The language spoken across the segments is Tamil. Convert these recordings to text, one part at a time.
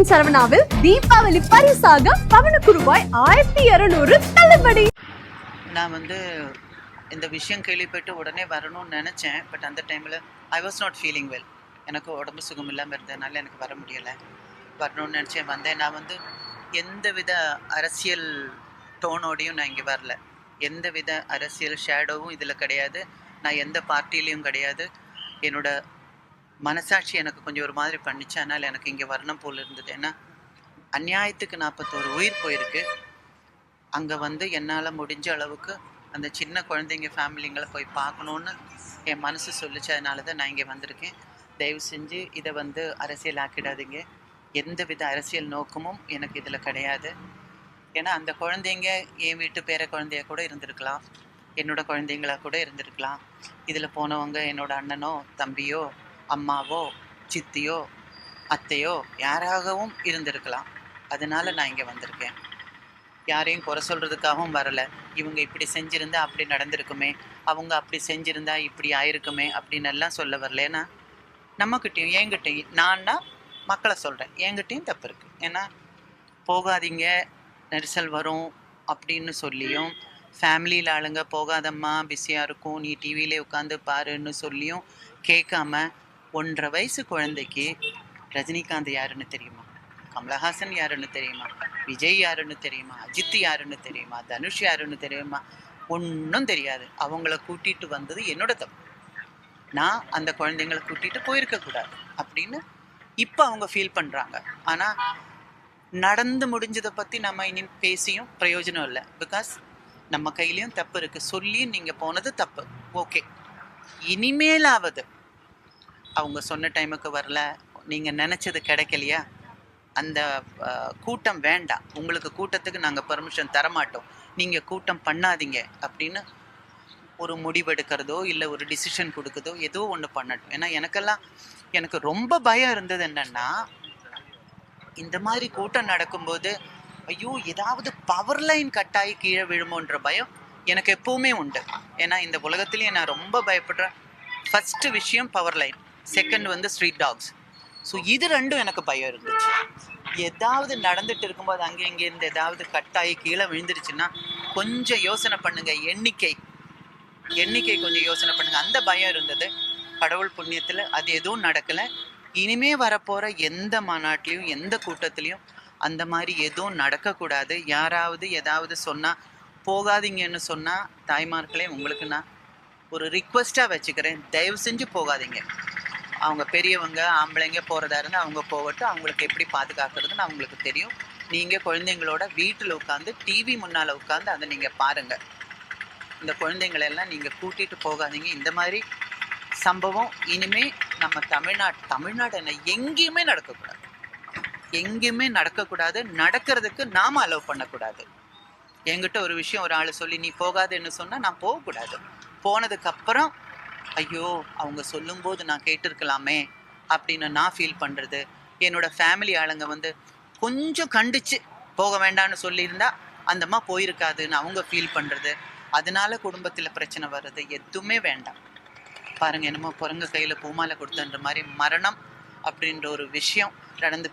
ஜங்ஷன் சரவணாவில் தீபாவளி பரிசாக பவனுக்கு ரூபாய் ஆயிரத்தி இருநூறு தள்ளுபடி. நான் வந்து இந்த விஷயம் கேள்விப்பட்டு உடனே வரணும்னு நினச்சேன். பட் அந்த டைமில் I was not feeling well எனக்கு உடம்பு சுகம் இல்லாமல் இருந்ததுனால எனக்கு வர முடியலை. வரணும்னு நினச்சேன். வந்தேன். நான் வந்து எந்த வித அரசியல் டோனோடையும் நான் இங்கே வரல. எந்த வித அரசியல் ஷேடோவும் இதில் கிடையாது. நான் எந்த பார்ட்டிலையும் கிடையாது. என்னோட மனசாட்சி எனக்கு கொஞ்சம் ஒரு மாதிரி பண்ணிச்சு. அதனால் எனக்கு இங்கே வரணும் போல் இருந்தது. ஏன்னா அநியாயத்துக்கு நாற்பத்தோரு உயிர் போயிருக்கு. அங்கே வந்து என்னால் முடிஞ்ச அளவுக்கு அந்த சின்ன குழந்தைங்க ஃபேமிலிங்களை போய் பார்க்கணுன்னு என் மனசு சொல்லிச்சு. அதனால தான் நான் இங்கே வந்திருக்கேன். தயவு செஞ்சு இதை வந்து அரசியல் ஆக்கிடாதீங்க. எந்த வித அரசியல் நோக்கமும் எனக்கு இதில் கிடையாது. ஏன்னா அந்த குழந்தைங்க என் வீட்டு பேர குழந்தைய கூட இருந்திருக்கலாம். என்னோட குழந்தைங்களா கூட இருந்திருக்கலாம். இதில் போனவங்க என்னோட அண்ணனோ தம்பியோ அம்மாவோ சித்தியோ அத்தையோ யாராகவும் இருந்திருக்கலாம். அதனால நான் இங்கே வந்திருக்கேன். யாரையும் குறை சொல்கிறதுக்காகவும் வரலை. இவங்க இப்படி செஞ்சுருந்தா அப்படி நடந்திருக்குமே அவங்க அப்படி செஞ்சுருந்தா இப்படி ஆயிருக்குமே அப்படின்னு எல்லாம் சொல்ல வரல. நம்மக்கிட்டையும் என்கிட்டையும் நான்னா மக்களை சொல்கிறேன் என்கிட்டையும் தப்பு இருக்குது ஏன்னா போகாதீங்க நெரிசல் வரும் அப்படின்னு சொல்லியும் ஃபேமிலியில் ஆளுங்க போகாதம்மா பிஸியாக இருக்கும் நீ டிவியிலே உட்காந்து பாருன்னு சொல்லியும் கேட்காம ஒன்றரை வயசு குழந்தைக்கு ரஜினிகாந்த் யாருன்னு தெரியுமா? கமலஹாசன் யாருன்னு தெரியுமா? விஜய் யாருன்னு தெரியுமா? அஜித் யாருன்னு தெரியுமா? தனுஷ் யாருன்னு தெரியுமா? ஒன்றும் தெரியாது. அவங்கள கூட்டிட்டு வந்தது என்னோட தப்பு. நான் அந்த குழந்தைங்களை கூட்டிட்டு போயிருக்கக்கூடாது அப்படின்னு இப்போ அவங்க ஃபீல் பண்ணுறாங்க ஆனால் நடந்து முடிஞ்சதை பற்றி நம்ம இனி பேசியும் பிரயோஜனம் இல்லை. பிகாஸ் நம்ம கையிலையும் தப்பு இருக்குது சொல்லியும் நீங்கள் போனது தப்பு. ஓகே இனிமேலாவது அவங்க சொன்ன டைமுக்கு வரல. நீங்கள் நினச்சது கிடைக்கலையா? அந்த கூட்டம் வேண்டாம். உங்களுக்கு கூட்டத்துக்கு நாங்கள் பர்மிஷன் தரமாட்டோம். நீங்கள் கூட்டம் பண்ணாதீங்க அப்படின்னு ஒரு முடிவெடுக்கிறதோ இல்லை ஒரு டிசிஷன் கொடுக்குதோ ஏதோ ஒன்று பண்ணட்டும். ஏன்னா எனக்கெல்லாம் எனக்கு ரொம்ப பயம் இருந்தது என்னன்னா இந்த மாதிரி கூட்டம் நடக்கும்போது ஐயோ ஏதாவது பவர் லைன் கட்டாயி கீழே விழுமோன்ற பயம் எனக்கு எப்போவுமே உண்டு. ஏன்னா இந்த உலகத்துலேயே நான் ரொம்ப பயப்படுறேன். ஃபஸ்ட்டு விஷயம் பவர் லைன் செகண்ட் வந்து ஸ்ட்ரீட் டாக்ஸ் ஸோ இது ரெண்டும் எனக்கு பயம் இருந்துச்சு. ஏதாவது நடந்துட்டு இருக்கும்போது அங்கே இங்கே இருந்து ஏதாவது கட்டாயி கீழே விழுந்துருச்சுன்னா கொஞ்சம் யோசனை பண்ணுங்க. எண்ணிக்கை. எண்ணிக்கை கொஞ்சம் யோசனை பண்ணுங்க. அந்த பயம் இருந்தது. கடவுள் புண்ணியத்தில் அது எதுவும் நடக்கலை. இனிமே வரப்போகிற எந்த மாநாட்டிலையும் எந்த கூட்டத்துலேயும் அந்த மாதிரி எதுவும் நடக்கக்கூடாது. யாராவது ஏதாவது சொன்னால் போகாதீங்கன்னு சொன்னால் தாய்மார்களே உங்களுக்கு நான் ஒரு ரிக்வெஸ்ட்டாக வச்சுக்கிறேன். தயவு செஞ்சு போகாதீங்க. அவங்க பெரியவங்க ஆம்பளைங்க போகிறதா இருந்தால் அவங்க போகட்டும். அவங்களுக்கு எப்படி பாதுகாக்கிறதுன்னு அவங்களுக்கு தெரியும். நீங்கள் குழந்தைங்களோட வீட்டில் உட்காந்து டிவி முன்னால் உட்காந்து அதை நீங்கள் பாருங்கள் இந்த குழந்தைங்களெல்லாம் நீங்கள் கூட்டிகிட்டு போகாதீங்க. இந்த மாதிரி சம்பவம் இனிமேல் நம்ம தமிழ்நாடு தமிழ்நாடு என்ன எங்கேயுமே நடக்கக்கூடாது. எங்கேயுமே நடக்கக்கூடாது. நடக்கிறதுக்கு நாம் அலோவ் பண்ணக்கூடாது. என்கிட்ட ஒரு விஷயம் ஒரு ஆள் சொல்லி நீ போகாதுன்னு சொன்னால் நான் போகக்கூடாது. போனதுக்கப்புறம் ஐயோ அவங்க சொல்லும்போது நான் கேட்டிருக்கலாமே அப்படின்னு நான் ஃபீல் பண்ணுறது என்னோட ஃபேமிலி ஆளுங்க வந்து கொஞ்சம் கண்டிச்சு போக வேண்டாம்னு சொல்லியிருந்தா அந்தம்மா போயிருக்காதுன்னு அவங்க ஃபீல் பண்ணுறது அதனால குடும்பத்தில் பிரச்சனை வர்றது எதுவுமே வேண்டாம். பாருங்க என்னமோ குரங்கு கையில் பூமாலை கொடுத்தன்ற மாதிரி மரணம் அப்படின்ற ஒரு விஷயம் நடந்து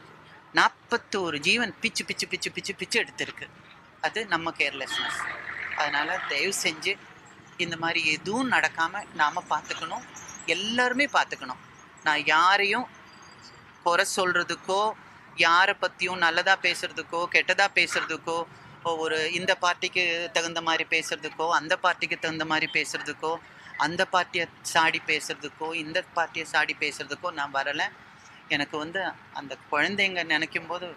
நாற்பத்தோரு ஜீவன் பிச்சு பிச்சு பிச்சு பிச்சு பிச்சு எடுத்திருக்கு. அது நம்ம கேர்லெஸ்னஸ் அதனால் தயவு செஞ்சு இந்த மாதிரி எதுவும் நடக்காமல் நாம் பார்த்துக்கணும் எல்லாருமே பார்த்துக்கணும் நான் யாரையும் குறை சொல்கிறதுக்கோ யாரை பற்றியும் நல்லதாக பேசுகிறதுக்கோ கெட்டதாக பேசுகிறதுக்கோ ஒரு இந்த பார்ட்டிக்கு தகுந்த மாதிரி பேசுகிறதுக்கோ அந்த பார்ட்டிக்கு தகுந்த மாதிரி பேசுகிறதுக்கோ அந்த பார்ட்டியை சாடி பேசுகிறதுக்கோ இந்த பார்ட்டியை சாடி பேசுகிறதுக்கோ நான் வரலை. எனக்கு வந்து அந்த குழந்தைங்க நினைக்கும் போது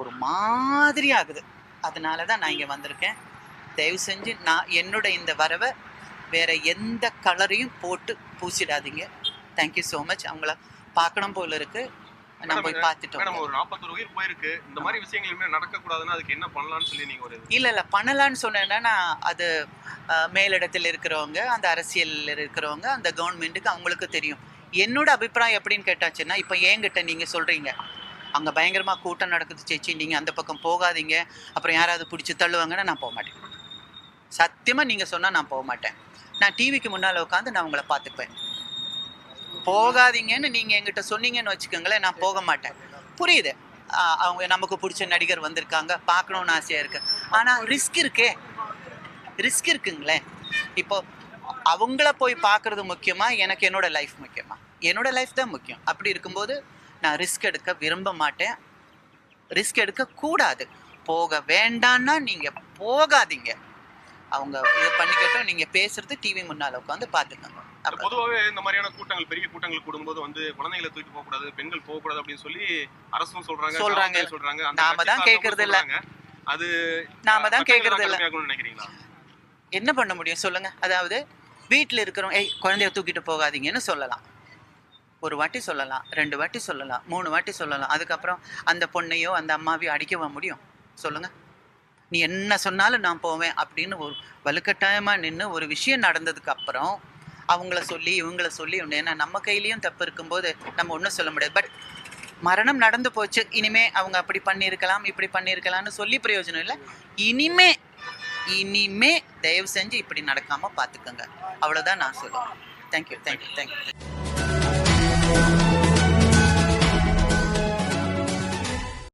ஒரு மாதிரி ஆகுது. அதனால தான் நான் இங்கே வந்திருக்கேன். தயவு செஞ்சு நான் என்னோட இந்த வரவை வேற எந்த கலரையும் போட்டு பூசிடாதீங்க. தேங்க்யூ ஸோ மச் அவங்கள பார்க்கணும் போல இருக்கு. நான் போய் பார்த்துட்டு மேடம் வந்தேன். ஒரு நாற்பத்தொரு உயிர் போயிருக்கு. இந்த மாதிரி விஷயங்கள் இனிமே நடக்க கூடாதுன்னா அதுக்கு என்ன பண்ணலாம்னு சொல்லி நீங்க ஒரு இல்லை இல்லை பண்ணலான்னு சொன்னேன்னா அது அஹ், மேலிடத்தில் இருக்கிறவங்க அந்த அரசியலில் இருக்கிறவங்க அந்த கவர்மெண்ட்டுக்கு அவங்களுக்கு தெரியும். என்னோட அபிப்பிராயம் எப்படின்னு கேட்டாச்சுன்னா இப்போ என்கிட்ட நீங்கள் சொல்கிறீங்க அங்கே பயங்கரமாக கூட்டம் நடக்குது சேச்சி நீங்கள் அந்த பக்கம் போகாதீங்க. அப்புறம் யாராவது பிடிச்சி தள்ளுவாங்கன்னா நான் போக மாட்டேன். சத்தியமாக நீங்கள் சொன்னால் நான் போக மாட்டேன். நான் டிவிக்கு முன்னால் உட்காந்து நான் உங்களை பார்த்துப்பேன் போகாதீங்கன்னு நீங்கள் என்கிட்ட சொன்னீங்கன்னு வச்சுக்கோங்களேன் நான் போக மாட்டேன். புரியுது? அவங்க நமக்கு பிடிச்ச நடிகர் வந்திருக்காங்க பார்க்கணுன்னு ஆசையாக இருக்கு. ஆனால் ரிஸ்க் இருக்கே. ரிஸ்க் இருக்குங்களேன். இப்போ அவங்கள போய் பார்க்குறது முக்கியமா எனக்கு என்னோட லைஃப் முக்கியமா? என்னோடய லைஃப் தான் முக்கியம். அப்படி இருக்கும்போது நான் ரிஸ்க் எடுக்க விரும்ப மாட்டேன். ரிஸ்க் எடுக்கக்கூடாது. போக வேண்டான்னா நீங்கள் போகாதீங்க. அவங்க இது பண்ணிக்கட்டும். நீங்க பேசுறது டிவி முன்னால உட்காந்து பார்த்துக்கோங்க. பொதுவாகவே இந்த மாதிரியான கூட்டங்கள் பெரிய கூட்டங்கள் கூடும்போது வந்து குழந்தைகளை தூக்கி போக கூடாது பெண்கள் போக கூடாது அப்படின்னு சொல்லி அரசும் சொல்றாங்க சொல்றாங்க. சொல்றாங்க. நாம தான் கேட்கறது இல்ல. அது நாம தான் கேட்கறது இல்ல. நினைக்கிறீங்களா? என்ன பண்ண முடியும் சொல்லுங்க. அதாவது வீட்டில் இருக்கிறவங்க ஏய் குழந்தைய தூக்கிட்டு போகாதீங்கன்னு சொல்லலாம். ஒரு வாட்டி சொல்லலாம் ரெண்டு வாட்டி சொல்லலாம் மூணு வாட்டி சொல்லலாம். அதுக்கப்புறம் அந்த பொண்ணையோ அந்த அம்மாவையோ அடிக்கவா முடியும். சொல்லுங்க. நீ என்ன சொன்னாலும் நான் போவேன் அப்படின்னு ஒரு வலுக்கட்டாயமாக நின்று ஒரு விஷயம் நடந்ததுக்கு அப்புறம் அவங்கள சொல்லி இவங்கள சொல்லி ஏன்னா நம்ம கையிலையும் தப்பு இருக்கும்போது நம்ம ஒன்றும் சொல்ல முடியாது. பட் மரணம் நடந்து போச்சு. இனிமே அவங்க அப்படி பண்ணியிருக்கலாம் இப்படி பண்ணியிருக்கலாம்னு சொல்லி பிரயோஜனம் இல்லை. இனிமே இனிமே தயவு செஞ்சு இப்படி நடக்காமல் பார்த்துக்கோங்க அவ்வளோதான் நான் சொல்லுவேன் தேங்க்யூ தேங்க்யூ தேங்க்யூ